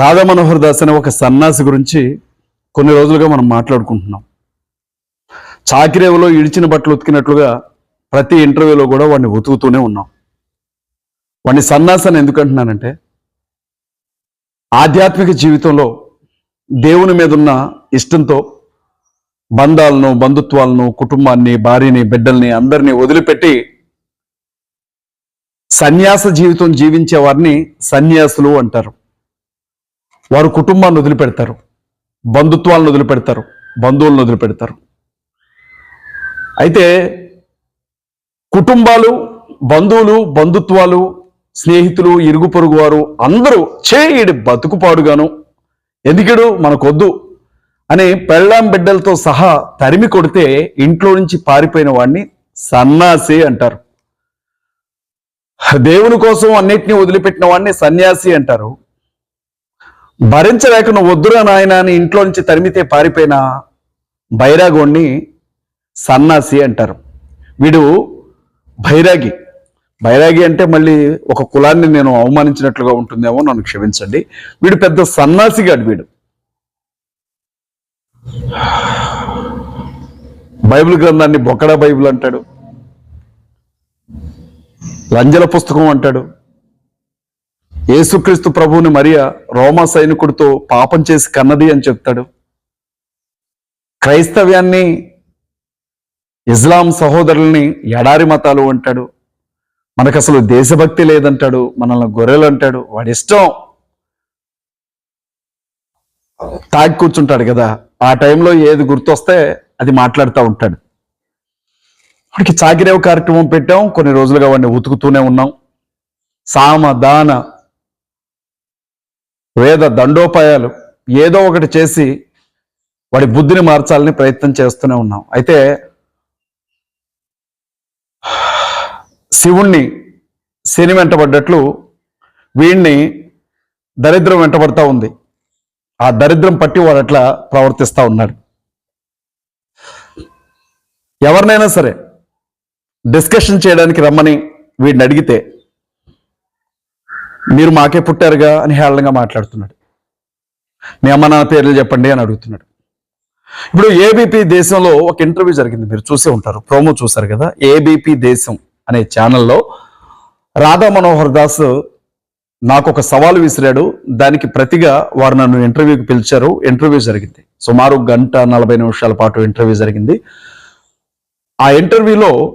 రాధా మనోహర్ దాస్ అనే ఒక సన్యాసి గురించి కొన్ని రోజులుగా మనం మాట్లాడుకుంటున్నాం. చాకిరేవలో ఇడిచిన బట్టలు ఉతికినట్లుగా ప్రతి ఇంటర్వ్యూలో కూడా వాడిని ఉతుకుతూనే ఉన్నాం. వాడిని సన్యాసి అని ఎందుకు అంటున్నానంటే ఆధ్యాత్మిక జీవితంలో దేవుని మీద ఉన్న ఇష్టంతో బంధాలను బంధుత్వాలను కుటుంబాన్ని భార్యని బిడ్డల్ని అందరినీ వదిలిపెట్టి సన్యాస జీవితం జీవించే వారిని సన్యాసులు అంటారు. వారు కుటుంబాన్ని వదిలిపెడతారు. బంధుత్వాలను వదిలిపెడతారు. బంధువులను వదిలిపెడతారు. అయితే కుటుంబాలు బంధువులు బంధుత్వాలు స్నేహితులు ఇరుగు పొరుగు వారు అందరూ చేయడు బతుకుపాడుగాను ఎందుకడు మనకొద్దు అని పెళ్ళాం బిడ్డలతో సహా తరిమి కొడితే ఇంట్లో నుంచి పారిపోయిన వాడిని సన్నాసి అంటారు. దేవుని కోసం అన్నిటినీ వదిలిపెట్టిన వాడిని సన్యాసి అంటారు. భరించలేక నువ్వు వద్దురా నాయన అని ఇంట్లో నుంచి తరిమితే పారిపోయిన బైరాగోణ్ణి సన్నాసి అంటారు. వీడు బైరాగి బైరాగి అంటే మళ్ళీ ఒక కులాన్ని నేను అవమానించినట్లుగా ఉంటుందేమో నన్ను క్షమించండి. వీడు పెద్ద సన్నాసిగాడు వీడు. బైబిల్ గ్రంథాన్ని బొక్కడా బైబిల్ అంటాడు. లంజల పుస్తకం అంటాడు. యేసుక్రీస్తు ప్రభువుని మరియ రోమా సైనికుడితో పాపం చేసి కన్నది అని చెప్తాడు. క్రైస్తవ్యాన్ని ఇస్లాం సహోదరుల్ని ఎడారి మతాలు అంటాడు. మనకు అసలు దేశభక్తి లేదంటాడు మనల్ని గొర్రెలు అంటాడు వాడి ఇష్టం తాగి కూర్చుంటాడు కదా ఆ టైంలో ఏది గుర్తొస్తే అది మాట్లాడుతూ ఉంటాడు. వాడికి చాకిరేవ కార్యక్రమం పెట్టాం కొన్ని రోజులుగా వాడిని ఉతుకుతూనే ఉన్నాం. సామ దాన వేద దండోపాయాలు ఏదో ఒకటి చేసి వాడి బుద్ధిని మార్చాలని ప్రయత్నం చేస్తూనే ఉన్నాం. అయితే శివుణ్ణి శని వెంటబడ్డట్లు వీణ్ణి దరిద్రం వెంటబడతా ఉంది. ఆ దరిద్రం పట్టి వాడు అట్లా ప్రవర్తిస్తూ ఉన్నాడు. ఎవరినైనా సరే డిస్కషన్ చేయడానికి రమ్మని వీడిని అడిగితే మీరు మాకే పుట్టారుగా అని హేళనగా మాట్లాడుతున్నాడు. మీ అమ్మ నాన్న పేర్లు చెప్పండి అని అడుగుతున్నాడు. ఇప్పుడు ఏబీపీ దేశంలో ఒక ఇంటర్వ్యూ జరిగింది. మీరు చూసే ఉంటారు. ప్రోమో చూసారు కదా? ఏబీపీ దేశం అనే ఛానల్లో రాధా మనోహర్ దాస్ నాకు ఒక సవాలు విసిరాడు. దానికి ప్రతిగా వారు నన్ను ఇంటర్వ్యూకి పిలిచారు. ఇంటర్వ్యూ జరిగింది. సుమారు గంట నలభై నిమిషాల పాటు ఇంటర్వ్యూ జరిగింది. ఆ ఇంటర్వ్యూలో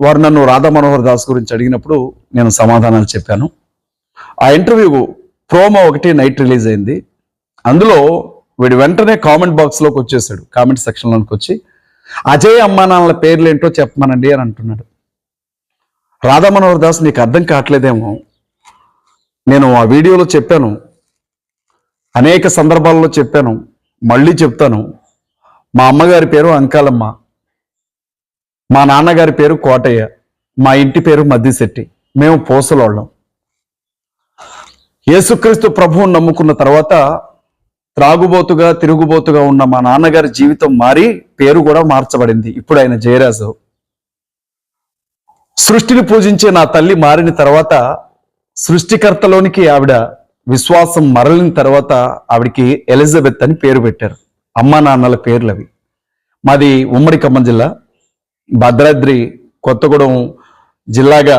వారు నన్ను రాధా మనోహర్ దాస్ గురించి అడిగినప్పుడు నేను సమాధానాలు చెప్పాను. ఆ ఇంటర్వ్యూ ప్రోమో ఒకటి నైట్ రిలీజ్ అయింది. అందులో వీడు వెంటనే కామెంట్ బాక్స్లోకి వచ్చేసాడు కామెంట్ సెక్షన్లోకి వచ్చి అజయ్ అమ్మా నాన్నల పేర్లు ఏంటో చెప్పమనండి అని అంటున్నాడు. రాధా మనోహర్ దాస్ నీకు అర్థం కావట్లేదేమో. నేను ఆ వీడియోలో చెప్పాను. అనేక సందర్భాల్లో చెప్పాను. మళ్ళీ చెప్తాను. మా అమ్మగారి పేరు అంకాలమ్మ. మా నాన్నగారి పేరు కోటయ్య. మా ఇంటి పేరు మద్దిశెట్టి. మేము పోసలోళ్ళం. యేసుక్రీస్తు ప్రభువును నమ్ముకున్న తర్వాత త్రాగుబోతుగా తిరుగుబోతుగా ఉన్న మా నాన్నగారి జీవితం మారి పేరు కూడా మార్చబడింది. ఇప్పుడు ఆయన జయరాజు. సృష్టిని పూజించే నా తల్లి మారిన తర్వాత సృష్టికర్తలోనికి ఆవిడ విశ్వాసం మరలిన తర్వాత ఆవిడికి ఎలిజబెత్ అని పేరు పెట్టారు. అమ్మా నాన్నల పేర్లు అవి. మాది ఉమ్మడి ఖమ్మం జిల్లా. భద్రాద్రి కొత్తగూడెం జిల్లాగా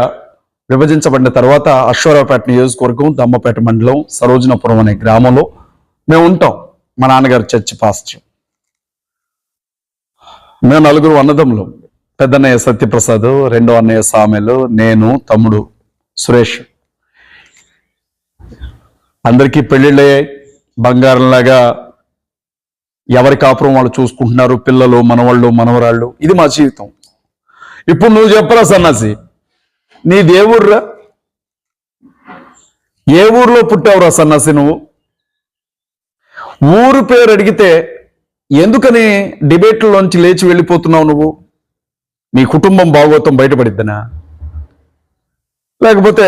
విభజించబడిన తర్వాత అశ్వరావుపేట నియోజకవర్గం దమ్మపేట మండలం సరోజనపురం అనే గ్రామంలో మేము ఉంటాం. మా నాన్నగారు చర్చి పాస్టర్. మేము నలుగురు అన్నదమ్ములు. పెద్దన్నయ్య సత్యప్రసాద్ రెండో అన్నయ్య సామెలు నేను తమ్ముడు సురేష్. అందరికీ పెళ్ళిళ్ళయ్యాయి బంగారంలాగా ఎవరి కాపురం వాళ్ళు చూసుకుంటున్నారు? పిల్లలు మనవాళ్ళు మనవరాళ్ళు. ఇది మా జీవితం. ఇప్పుడు నువ్వు చెప్పరా సన్నాసి? నీ దేవుర్రా ఏ ఊర్లో పుట్టావురా సన్నాసి నువ్వు? ఊరు పేరు అడిగితే ఎందుకని డిబేట్లలోంచి లేచి వెళ్ళిపోతున్నావు నువ్వు? నీ కుటుంబం భాగోతం బయటపడిద్దనా? లేకపోతే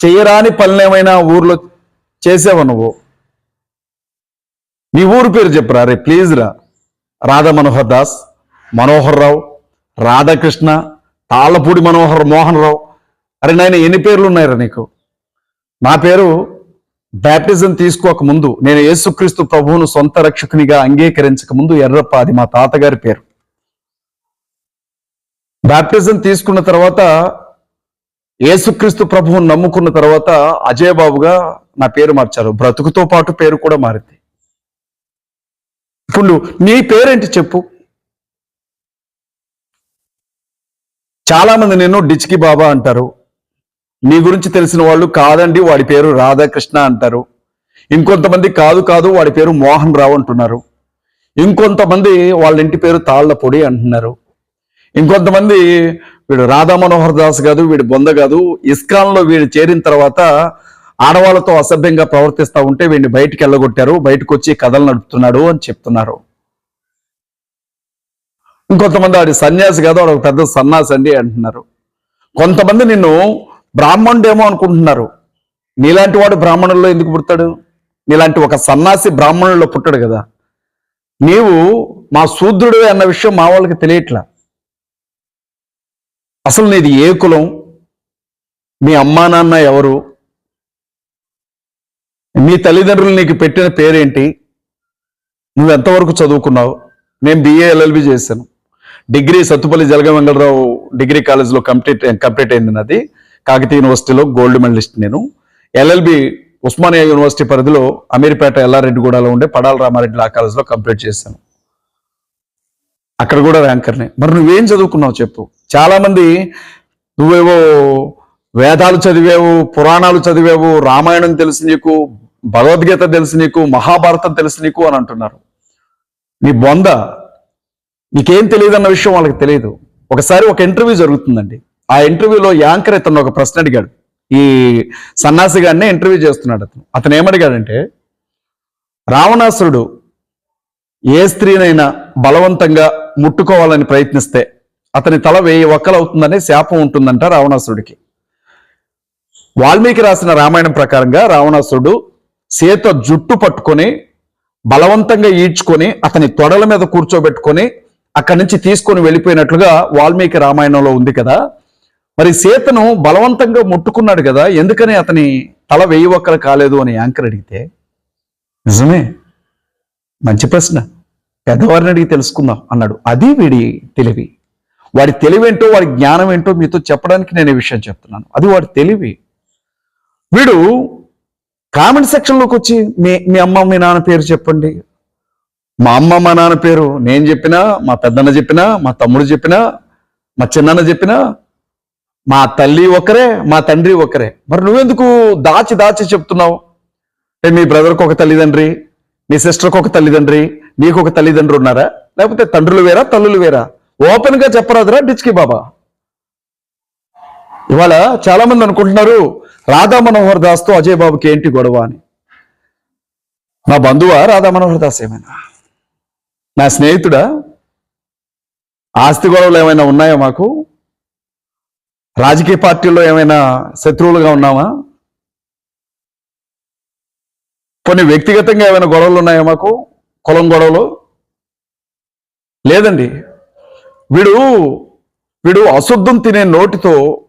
చెయ్యరాని పనులేమైనా ఊర్లో చేసావా నువ్వు? నీ ఊరు పేరు చెప్పురా రే ప్లీజ్ రా. రాధా మనోహర్ దాస్ మనోహర్ రావు రాధాకృష్ణ తాళ్ళపూడి మనోహర్ మోహన్ రావు అరే నాయన ఎన్ని పేర్లు ఉన్నాయరా నీకు? నా పేరు బ్యాప్టిజం తీసుకోక ముందు నేను యేసుక్రీస్తు ప్రభువును సొంత రక్షకునిగా అంగీకరించక ముందు ఎర్రప్ప అది మా తాతగారి పేరు. బ్యాప్టిజం తీసుకున్న తర్వాత యేసుక్రీస్తు ప్రభువును నమ్ముకున్న తర్వాత అజయ్ బాబుగా నా పేరు మార్చారు. బ్రతుకుతో పాటు పేరు కూడా మారింది. ఇప్పుడు నీ పేరేంటి చెప్పు. చాలామంది నేను నిన్ను డిచ్కి బాబా అంటారు. నీ గురించి తెలిసిన వాళ్ళు కాదండి వాడి పేరు రాధాకృష్ణ అంటారు. ఇంకొంతమంది కాదు కాదు వాడి పేరు మోహన్ రావు అంటున్నారు. ఇంకొంతమంది వాళ్ళ ఇంటి పేరు తాళ్ళపొడి అంటున్నారు. ఇంకొంతమంది వీడు రాధా మనోహర్ దాస్ కాదు వీడు బొంద కాదు ఇస్కాన్లో వీడు చేరిన తర్వాత ఆడవాళ్ళతో అసభ్యంగా ప్రవర్తిస్తా ఉంటే వీడిని బయటికి వెళ్ళగొట్టారు బయటకు వచ్చి కథలు నడుపుతున్నాడు అని చెప్తున్నారు. ఇంకొంతమంది ఆడి సన్యాసి కాదు వాడు ఒక పెద్ద సన్నాసి అండి అంటున్నారు. కొంతమంది నిన్ను బ్రాహ్మణుడేమో అనుకుంటున్నారు. నీలాంటి వాడు బ్రాహ్మణుల్లో ఎందుకు పుడతాడు? నీలాంటి ఒక సన్నాసి బ్రాహ్మణుల్లో పుట్టాడు కదా. నీవు మా శూద్రుడే అన్న విషయం మా వాళ్ళకి తెలియట్లా? అసలు నీది ఏ కులం? మీ అమ్మా నాన్న ఎవరు? మీ తల్లిదండ్రులు నీకు పెట్టిన పేరేంటి? నువ్వెంతవరకు చదువుకున్నావు? నేను బిఏ ఎల్ఎల్బి చేశాను. డిగ్రీ సత్తుపల్లి జలగమంగళరావు డిగ్రీ కాలేజ్లో కంప్లీట్ కంప్లీట్ అయింది నాది. కాకతీయ యూనివర్సిటీలో గోల్డ్ మెడలిస్ట్ నేను. ఎల్ఎల్బి ఉస్మానియా యూనివర్సిటీ పరిధిలో అమీర్పేట ఎల్లారెడ్డిగూడలో ఉండే పడాల రామారెడ్డి లా కాలేజ్లో కంప్లీట్ చేశాను. అక్కడ కూడా ర్యాంకర్నే. మరి నువ్వేం చదువుకున్నావు చెప్పు. చాలామంది నువ్వేవో వేదాలు చదివావు పురాణాలు చదివావు రామాయణం తెలుసు నీకు భగవద్గీత తెలుసు నీకు మహాభారతం తెలుసు నీకు అని అంటున్నారు. నీ బొంద నీకేం తెలియదు అన్న విషయం వాళ్ళకి తెలియదు. ఒకసారి ఒక ఇంటర్వ్యూ జరుగుతుందండి. ఆ ఇంటర్వ్యూలో యాంకర్ ఇతను ఒక ప్రశ్న అడిగాడు. ఈ సన్నాసి గారిని ఇంటర్వ్యూ చేస్తున్నాడు అతను. అతను ఏమడిగాడంటే రావణాసురుడు ఏ స్త్రీనైనా బలవంతంగా ముట్టుకోవాలని ప్రయత్నిస్తే అతని తల వెయ్యి ఒక్కలవుతుందనే శాపం ఉంటుందంట రావణాసురుడికి. వాల్మీకి రాసిన రామాయణం ప్రకారంగా రావణాసురుడు సీత జుట్టు పట్టుకొని బలవంతంగా ఈడ్చుకొని అతని తొడల మీద కూర్చోబెట్టుకొని అక్కడి నుంచి తీసుకొని వెళ్ళిపోయినట్లుగా వాల్మీకి రామాయణంలో ఉంది కదా. మరి సీతను బలవంతంగా ముట్టుకున్నాడు కదా ఎందుకని అతని తల వెయ్యి ఒక్కలు కాలేదు అని యాంకర్ అడిగితే నిజమే మంచి ప్రశ్న పెద్దవారిని అడిగి తెలుసుకుందాం అన్నాడు. అది వీడి తెలివి. వాడి తెలివేంటో వాడి జ్ఞానం ఏంటో మీతో చెప్పడానికి నేను ఈ విషయం చెప్తున్నాను. అది వాడి తెలివి. వీడు కామెంట్ సెక్షన్లోకి వచ్చి మీ మీ అమ్మ మీ నాన్న పేరు చెప్పండి. మా అమ్మ మా నాన్న పేరు నేను చెప్పినా మా పెద్దన్న చెప్పినా మా తమ్ముడు చెప్పినా మా చిన్నన్న చెప్పినా మా తల్లి ఒకరే మా తండ్రి ఒకరే. మరి నువ్వెందుకు దాచి దాచి చెప్తున్నావు? మీ బ్రదర్కి ఒక తల్లిదండ్రి మీ సిస్టర్కి ఒక తల్లిదండ్రి నీకు ఒక తల్లిదండ్రి ఉన్నారా? లేకపోతే తండ్రులు వేరా తల్లులు వేరా? ఓపెన్గా చెప్పరాదురా డిచ్కి బాబా. ఇవాళ చాలా మంది అనుకుంటున్నారు రాధా మనోహర్ దాస్తో అజయ్ బాబుకి ఏంటి గొడవ అని. నా బంధువా రాధా మనోహర్ దాస్ ఏమైనా? నా స్నేహితుడా ఆస్తి గొడవలు ఏమైనా ఉన్నాయా మాకు? రాజకీయ పార్టీల్లో ఏమైనా శత్రువులుగా ఉన్నామా? కొన్ని వ్యక్తిగతంగా ఏమైనా గొడవలు ఉన్నాయా మాకు? కులం గొడవలు? లేదండి. వీడు వీడు అశుద్ధం తినే నోటితో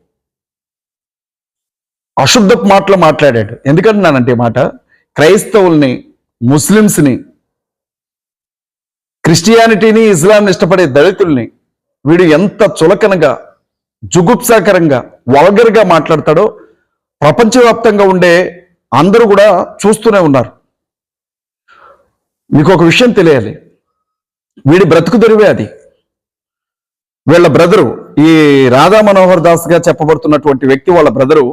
అశుద్ధ మాటలు మాట్లాడాడు. ఎందుకంటున్నానంటే మాట? క్రైస్తవుల్ని ముస్లిమ్స్ని క్రిస్టియానిటీని ఇస్లాంని ఇష్టపడే దళితుల్ని వీడు ఎంత చులకనగా జుగుప్సాకరంగా వల్గర్గా మాట్లాడతాడో ప్రపంచవ్యాప్తంగా ఉండే అందరూ కూడా చూస్తూనే ఉన్నారు. మీకు ఒక విషయం తెలియాలి. వీడి బ్రతుకు దొరివే అది. వీళ్ళ బ్రదరు ఈ రాధా మనోహర్ దాస్గా చెప్పబడుతున్నటువంటి వ్యక్తి వాళ్ళ బ్రదరు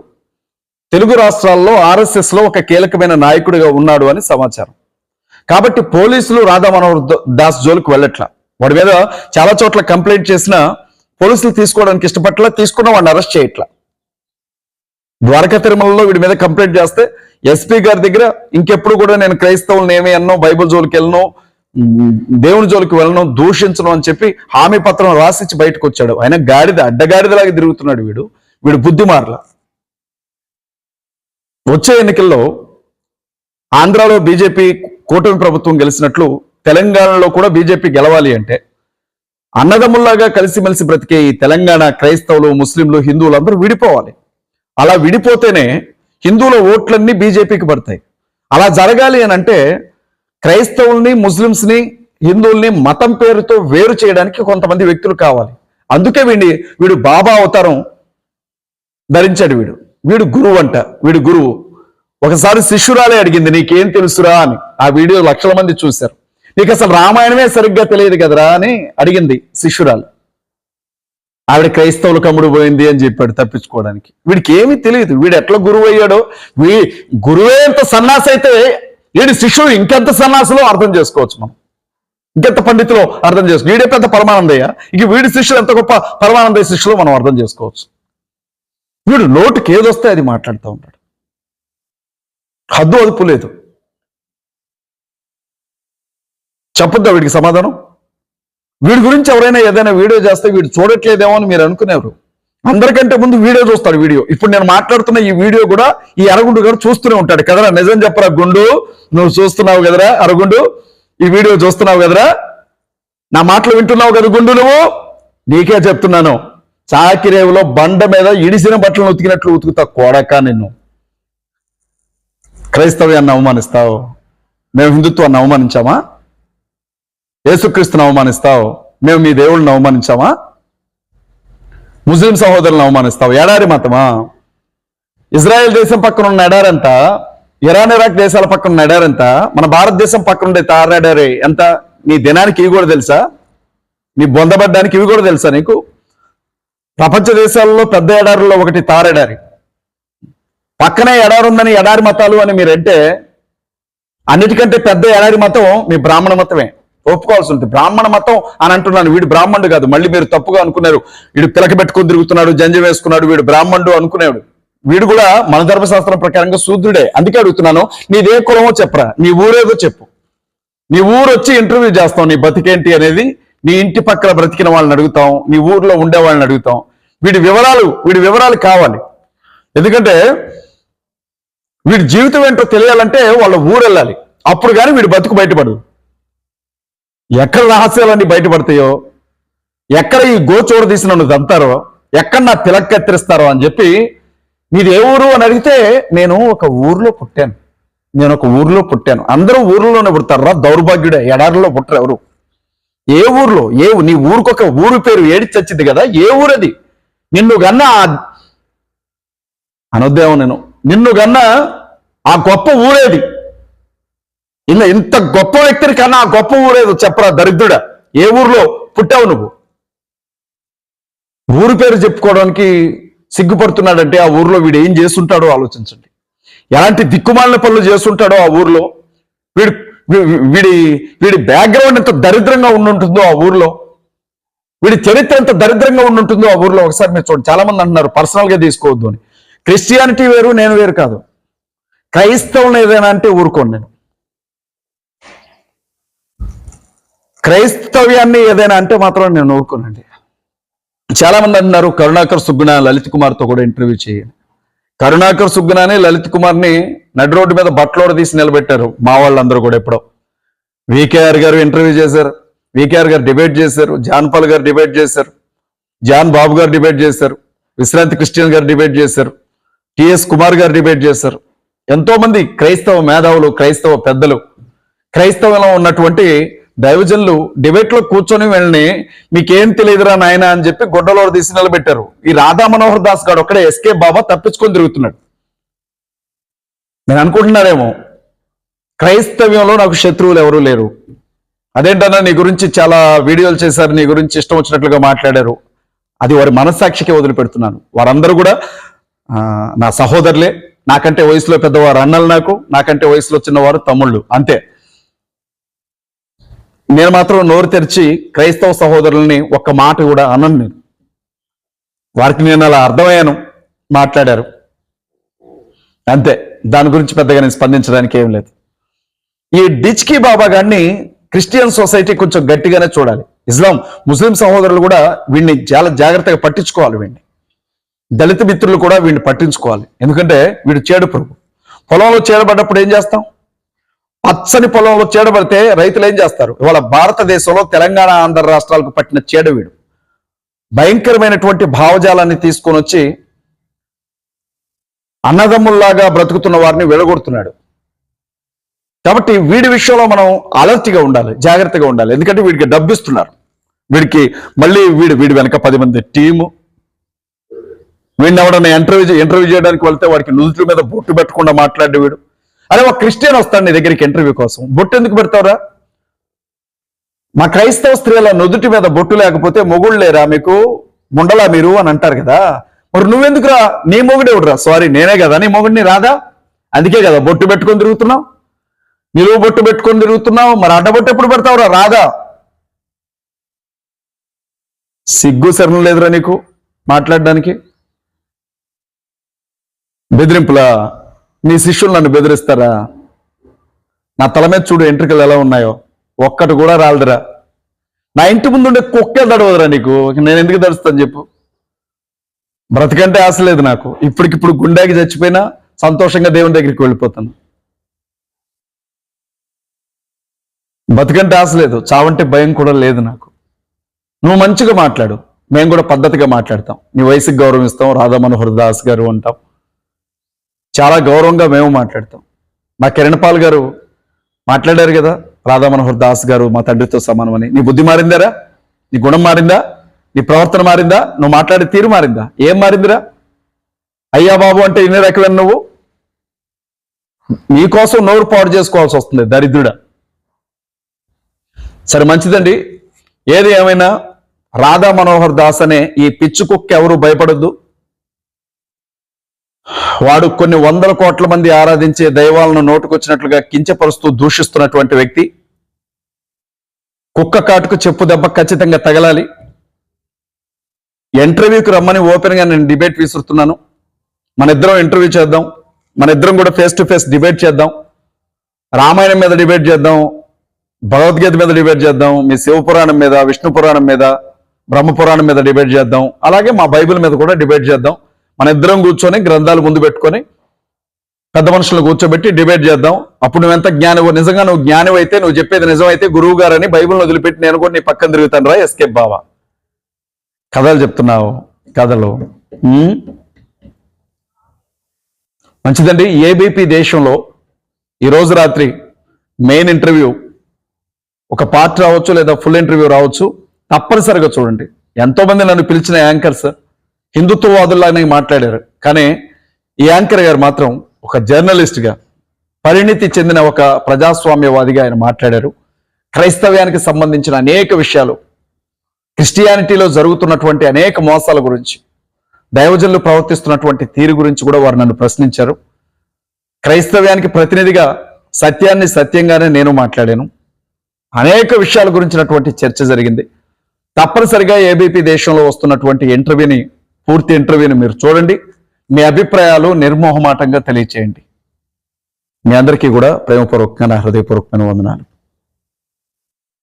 తెలుగు రాష్ట్రాల్లో ఆర్ఎస్ఎస్లో ఒక కీలకమైన నాయకుడిగా ఉన్నాడు అని సమాచారం. కాబట్టి పోలీసులు రాధా మనోహర్ దాస్ జోలికి వెళ్ళట్ల. వాడి మీద చాలా చోట్ల కంప్లైంట్ చేసిన పోలీసులు తీసుకోవడానికి ఇష్టపట్ల తీసుకున్న వాడిని అరెస్ట్ చేయట్ల. ద్వారకా తిరుమలలో వీడి మీద కంప్లైంట్ చేస్తే ఎస్పీ గారి దగ్గర ఇంకెప్పుడు కూడా నేను క్రైస్తవులను ఏమి అన్నో బైబిల్ జోలికి వెళ్ళను దేవుని జోలికి వెళ్ళను దూషించను అని చెప్పి హామీ పత్రం రాసిచ్చి బయటకు వచ్చాడు. ఆయన గాడిద అడ్డగాడిదలాగా తిరుగుతున్నాడు వీడు. వీడు బుద్ధి మారల. వచ్చే ఎన్నికల్లో ఆంధ్రాలో బీజేపీ కూటమి ప్రభుత్వం గెలిచినట్లు తెలంగాణలో కూడా బీజేపీ గెలవాలి అంటే అన్నదమ్ముల్లాగా కలిసిమెలిసి బ్రతికే ఈ తెలంగాణ క్రైస్తవులు ముస్లింలు హిందువులు అందరూ విడిపోవాలి. అలా విడిపోతేనే హిందువుల ఓట్లన్నీ బీజేపీకి పడతాయి. అలా జరగాలి అని అంటే క్రైస్తవుల్ని ముస్లిమ్స్ని హిందువుల్ని మతం పేరుతో వేరు చేయడానికి కొంతమంది వ్యక్తులు కావాలి. అందుకే వీడి వీడు బాబా అవతారం ధరించాడు వీడు. వీడు గురువు అంట. వీడు గురువు. ఒకసారి శిష్యురాలే అడిగింది నీకేం తెలుసురా? అని. ఆ వీడియో లక్షల మంది చూశారు. నీకు అసలు రామాయణమే సరిగ్గా తెలియదు కదరా? అని అడిగింది శిష్యురాలు. ఆవిడ క్రైస్తవుల కమ్ముడు పోయింది అని చెప్పాడు తప్పించుకోవడానికి. వీడికి ఏమీ తెలియదు. వీడు ఎట్లా గురువు అయ్యాడో వీ గురువే ఎంత సన్నాసి అయితే వీడి శిష్యుడు ఇంకెంత సన్నాసులో అర్థం చేసుకోవచ్చు మనం. ఇంకెంత పండితులో అర్థం చేసుకో వీడే పెద్ద పరమానందయ్య. ఇక వీడి శిష్యుడు ఎంత గొప్ప పరమానందయ్య శిష్యులో మనం అర్థం చేసుకోవచ్చు. వీడు నోటుకి ఏదొస్తే అది మాట్లాడుతూ ఉంటాడు. హద్దు అదుపు లేదు. చెప్పొద్దా వీడికి సమాధానం? వీడి గురించి ఎవరైనా ఏదైనా వీడియో చేస్తే వీడు చూడట్లేదేమో అని మీరు అనుకునేవారు. అందరికంటే ముందు వీడియో చూస్తాడు వీడియో. ఇప్పుడు నేను మాట్లాడుతున్న ఈ వీడియో కూడా ఈ అరగుండు గారు చూస్తూనే ఉంటాడు. కదరా నిజం చెప్పరా గుండు? నువ్వు చూస్తున్నావు కదరా అరగుండు? ఈ వీడియో చూస్తున్నావు కదరా? నా మాటలు వింటున్నావు కదా గుండు నువ్వు? నీకే చెప్తున్నాను. చాకిరేవులో బండ మీద ఇడిసిన బట్టలను ఉతికినట్లు ఉతుకుతా కొడక నిన్ను. క్రైస్తవ్యాన్ని అవమానిస్తావు? మేము హిందుత్వాన్ని అవమానించామా? యేసుక్రీస్తుని అవమానిస్తావు? మేము మీ దేవుళ్ళని అవమానించామా? ముస్లిం సహోదరులను అవమానిస్తావు? ఎడారి మతమా? ఇజ్రాయెల్ దేశం పక్కన ఉన్న ఎడారంత ఇరాన్ ఇరాక్ దేశాల పక్కన ఉన్న ఎడారంత మన భారతదేశం పక్కన ఉండే తారడారి ఎంత? నీ దినానికి ఇవి కూడా తెలుసా? నీ బొందబడ్డానికి ఇవి కూడా తెలుసా నీకు? ప్రపంచ దేశాల్లో పెద్ద ఎడారుల్లో ఒకటి తారేడారి పక్కనే ఎడారి ఉందని ఎడారి మతాలు అని మీరంటే అన్నిటికంటే పెద్ద ఎడారి మతం మీ బ్రాహ్మణ మతమే. ఒప్పుకోవాల్సి ఉంటుంది. బ్రాహ్మణ మతం అని అంటున్నాను. వీడు బ్రాహ్మణుడు కాదు. మళ్ళీ మీరు తప్పుగా అనుకున్నారు. వీడు పిలక పెట్టుకొని తిరుగుతున్నాడు జంజ వేసుకున్నాడు వీడు బ్రాహ్మణుడు అనుకునేవాడు వీడు కూడా మన ధర్మశాస్త్రం ప్రకారంగా శూద్రుడే. అందుకే అడుగుతున్నాను నీదే కులమో చెప్పరా? నీ ఊరేదో చెప్పు. నీ ఊరు వచ్చి ఇంటర్వ్యూ చేస్తాం. నీ బతికేంటి అనేది నీ ఇంటి పక్కన బ్రతికిన వాళ్ళని అడుగుతాం. నీ ఊర్లో ఉండే వాళ్ళని అడుగుతాం. వీడి వివరాలు వీడి వివరాలు కావాలి. ఎందుకంటే వీడి జీవితం ఏంటో తెలియాలంటే వాళ్ళ ఊరు వెళ్ళాలి అప్పుడు కానీ వీడి బతుకు బయటపడదు. ఎక్కడ రహస్యాలన్నీ బయటపడతాయో ఎక్కడ ఈ గోచోడు తీసి నన్ను దంతారో ఎక్కడ నా తిలక్ కత్తిరిస్తారో అని చెప్పి మీది ఏ ఊరు అని అడిగితే నేను ఒక ఊర్లో పుట్టాను. నేను ఒక ఊర్లో పుట్టాను. అందరూ ఊర్లోనే పుడతారా దౌర్భాగ్యుడే. ఎడారిలో పుట్టరు ఎవరు? ఏ ఊర్లో? ఏ నీ ఊరికొక ఊరు పేరు ఏడి చచ్చింది కదా? ఏ ఊరది? నిన్ను కన్నా అనొద్దేమో నేను. నిన్ను కన్నా ఆ గొప్ప ఊరేది. ఇలా ఇంత గొప్ప వ్యక్తిని కన్నా ఆ గొప్ప ఊరేదో చెప్పరా దరిద్రుడా? ఏ ఊర్లో పుట్టావు నువ్వు? ఊరు పేరు చెప్పుకోవడానికి సిగ్గుపడుతున్నాడంటే ఆ ఊర్లో వీడు ఏం చేస్తుంటాడో ఆలోచించండి. ఎలాంటి దిక్కుమాలిన పనులు చేస్తుంటాడో ఆ ఊర్లో? వీడు వీడి వీడి బ్యాక్గ్రౌండ్ ఎంత దరిద్రంగా ఉండుంటుందో ఆ ఊర్లో? వీడి చరిత్ర ఎంత దరిద్రంగా ఉండుంటుందో ఆ ఊర్లో? ఒకసారి మీరు చూడండి. చాలా మంది అంటున్నారు పర్సనల్గా తీసుకోవద్దు అని. క్రిస్టియానిటీ వేరు నేను వేరు కాదు. క్రైస్తవుని ఏదైనా అంటే ఊరుకోండి నేను. క్రైస్తవ్యాన్ని ఏదైనా అంటే మాత్రం నేను ఊరుకోనండి. చాలా మంది కరుణాకర్ సుగ్గుణ లలిత్ కుమార్తో కూడా ఇంటర్వ్యూ చేయండి. కరుణాకర్ సుగ్గుణని లలిత్ కుమార్ని నడి రోడ్డు మీద బట్టలోడ తీసి నిలబెట్టారు. మా వాళ్ళందరూ కూడా ఎప్పుడో. వికేఆర్ గారు ఇంటర్వ్యూ చేశారు. వికేఆర్ గారు డిబేట్ చేశారు. జాన్ పాల్ గారు డిబేట్ చేశారు. జాన్ బాబు గారు డిబేట్ చేశారు. విశ్రాంతి క్రిస్టియన్ గారు డిబేట్ చేశారు. టిఎస్ కుమార్ గారు డిబేట్ చేశారు. ఎంతో మంది క్రైస్తవ మేధావులు క్రైస్తవ పెద్దలు క్రైస్తవంలో ఉన్నటువంటి దైవజనులు డిబేట్లో కూర్చొని వెళ్ళని మీకేం తెలియదురా నాయన అని చెప్పి గొడ్డలో తీసి నిలబెట్టారు. ఈ రాధా మనోహర్ దాస్ గారు ఒక్కడే ఎస్కే బాబా తప్పించుకొని తిరుగుతున్నాడు. నేను అనుకుంటున్నారేమో క్రైస్తవ్యంలో నాకు శత్రువులు ఎవరూ లేరు. అదేంటన్నా నీ గురించి చాలా వీడియోలు చేశారు నీ గురించి ఇష్టం వచ్చినట్లుగా మాట్లాడారు. అది వారి మనస్సాక్షికే వదిలిపెడుతున్నాను. వారందరూ కూడా నా సహోదరులే నాకంటే వయసులో పెద్దవారు అన్నలు నాకు నాకంటే వయసులో చిన్నవారు తమ్ముళ్ళు అంతే. నేను మాత్రం నోరు తెరిచి క్రైస్తవ సహోదరుల్ని ఒక్క మాట కూడా అనను నేను. వారికి నేను అలా అర్థమయ్యాను మాట్లాడారు. అంతే దాని గురించి పెద్దగా నేను స్పందించడానికి ఏం లేదు. ఈ డిచ్కి బాబా గారిని క్రిస్టియన్ సొసైటీ కొంచెం గట్టిగానే చూడాలి. ఇస్లాం ముస్లిం సహోదరులు కూడా వీడిని చాలా జాగ్రత్తగా పట్టించుకోవాలి వీడిని. దళిత మిత్రులు కూడా వీడిని పట్టించుకోవాలి. ఎందుకంటే వీడు చేడు పురుగు. పొలంలో చేడబడ్డప్పుడు ఏం చేస్తాం? పచ్చని పొలంలో చేడబడితే రైతులు ఏం చేస్తారు? ఇవాళ భారతదేశంలో తెలంగాణ ఆంధ్ర రాష్ట్రాలకు పట్టిన చేడ వీడు. భయంకరమైనటువంటి భావజాలాన్ని తీసుకొని వచ్చి అన్నదమ్ముల్లాగా బ్రతుకుతున్న వారిని వెలగొడుతున్నాడు కాబట్టి వీడి విషయంలో మనం అలర్ట్గా ఉండాలి జాగ్రత్తగా ఉండాలి. ఎందుకంటే వీడికి డబ్బిస్తున్నారు. వీడికి మళ్ళీ వీడు వీడి వెనక పది మంది టీము వీడిని ఎవడన్నా ఇంటర్వ్యూ ఇంటర్వ్యూ చేయడానికి వెళ్తే వాడికి నుదుటి మీద బొట్టు పెట్టకుండా మాట్లాడే వీడు. అరే ఒక క్రిస్టియన్ వస్తాడు నీ దగ్గరికి ఇంటర్వ్యూ కోసం. బొట్టు ఎందుకు పెడతావురా? మా క్రైస్తవ స్త్రీల నుదుటి మీద బొట్టు లేకపోతే మొగుళ్ళు లేరా మీకు? ముండలా మీరు అని అంటారు కదా. మరి నువ్వెందుకురా? నీ మొగుడేవుడురా సారీ నేనే కదా. నీ మొగుడిని రాదా? అందుకే కదా బొట్టు పెట్టుకొని తిరుగుతున్నావు. నిలువు బొట్టు పెట్టుకొని తిరుగుతున్నావు. మరి అడ్డబొట్టు ఎప్పుడు పెడతావురా? రాదా? సిగ్గు శరణం లేదురా నీకు మాట్లాడడానికి? బెదిరింపులా? నీ శిష్యులు నన్ను బెదిరిస్తారా? నా తల మీద చూడు ఎంట్రికలు ఎలా ఉన్నాయో. ఒక్కటి కూడా రాలదురా. నా ఇంటి ముందు ఉండే కుక్కే దడవదురా నీకు. నేను ఎందుకు దడుస్తాను చెప్పు. బ్రతకంటే ఆశ లేదు నాకు. ఇప్పటికిప్పుడు గుండెకి చచ్చిపోయినా సంతోషంగా దేవుని దగ్గరికి వెళ్ళిపోతాను. బతుకంటే ఆశ లేదు. చావంటే భయం కూడా లేదు నాకు. నువ్వు మంచిగా మాట్లాడు. మేము కూడా పద్ధతిగా మాట్లాడతాం. నీ వయసుకి గౌరవిస్తాం రాధా మనోహర్ దాస్ గారు అంటాం. చాలా గౌరవంగా మేము మాట్లాడతాం. మా కిరణ్ పాల్ గారు మాట్లాడారు కదా రాధా మనోహర్ దాస్ గారు మా తండ్రితో సమానమని. నీ బుద్ధి మారిందారా? నీ గుణం మారిందా? నీ ప్రవర్తన మారిందా? నువ్వు మాట్లాడే తీరు మారిందా? ఏం మారిందిరా? అయ్యా బాబు అంటే ఇన్ని రకమైన నువ్వు? నీకోసం నోరు పాడు చేసుకోవాల్సి వస్తుంది దరిద్రుడా. సరే మంచిదండి. ఏది ఏమైనా రాధా మనోహర్ దాస్ అనే ఈ పిచ్చుకుక్క ఎవరు భయపడొద్దు. వాడు కొన్ని వందల కోట్ల మంది ఆరాధించే దైవాలను నోటుకొచ్చినట్లుగా కించపరుస్తూ దూషిస్తున్నటువంటి వ్యక్తి. కుక్క కాటుకు చెప్పు దెబ్బ ఖచ్చితంగా తగలాలి. ఇంటర్వ్యూకి రమ్మని ఓపెన్గా నేను డిబేట్ విసురుతున్నాను. మన ఇద్దరం ఇంటర్వ్యూ చేద్దాం. మన ఇద్దరం కూడా ఫేస్ టు ఫేస్ డిబేట్ చేద్దాం. రామాయణం మీద డిబేట్ చేద్దాం. భగవద్గీత మీద డిబేట్ చేద్దాం. మీ శివపురాణం మీద విష్ణు పురాణం మీద బ్రహ్మ పురాణం మీద డిబేట్ చేద్దాం. అలాగే మా బైబిల్ మీద కూడా డిబేట్ చేద్దాం. మన ఇద్దరం కూర్చొని గ్రంథాలు ముందు పెట్టుకొని పెద్ద మనుషులను కూర్చోబెట్టి డిబేట్ చేద్దాం. అప్పుడు నువ్వు ఎంత నిజంగా నువ్వు జ్ఞానం అయితే నువ్వు చెప్పేది నిజమైతే గురువు గారని బైబిల్ని వదిలిపెట్టి నేను కూడా నీ పక్కన తిరుగుతాను రా ఎస్కేప్ బావా. కథలు చెప్తున్నావు కథలు. మంచిదండి ఏబీపీ దేశంలో ఈరోజు రాత్రి మెయిన్ ఇంటర్వ్యూ ఒక పార్ట్ రావచ్చు లేదా ఫుల్ ఇంటర్వ్యూ రావచ్చు. తప్పనిసరిగా చూడండి. ఎంతోమంది నన్ను పిలిచిన యాంకర్స్ హిందుత్వవాదుల్లానే మాట్లాడారు. కానీ ఈ యాంకర్ గారు మాత్రం ఒక జర్నలిస్ట్గా పరిణితి చెందిన ఒక ప్రజాస్వామ్యవాదిగా ఆయన మాట్లాడారు. క్రైస్తవ్యానికి సంబంధించిన అనేక విషయాలు క్రిస్టియానిటీలో జరుగుతున్నటువంటి అనేక మోసాల గురించి దైవజనులు ప్రవర్తిస్తున్నటువంటి తీరు గురించి కూడా వారు నన్ను ప్రశ్నించారు. క్రైస్తవ్యానికి ప్రతినిధిగా సత్యాన్ని సత్యంగానే నేను మాట్లాడాను. అనేక విషయాల గురించినటువంటి చర్చ జరిగింది. తప్పనిసరిగా ఏబీపీ దేశంలో వస్తున్నటువంటి ఇంటర్వ్యూని పూర్తి ఇంటర్వ్యూని మీరు చూడండి. మీ అభిప్రాయాలు నిర్మోహమాటంగా తెలియచేయండి. మీ అందరికీ కూడా ప్రేమపూర్వకంగా నా హృదయపూర్వకమైన వందనాలు.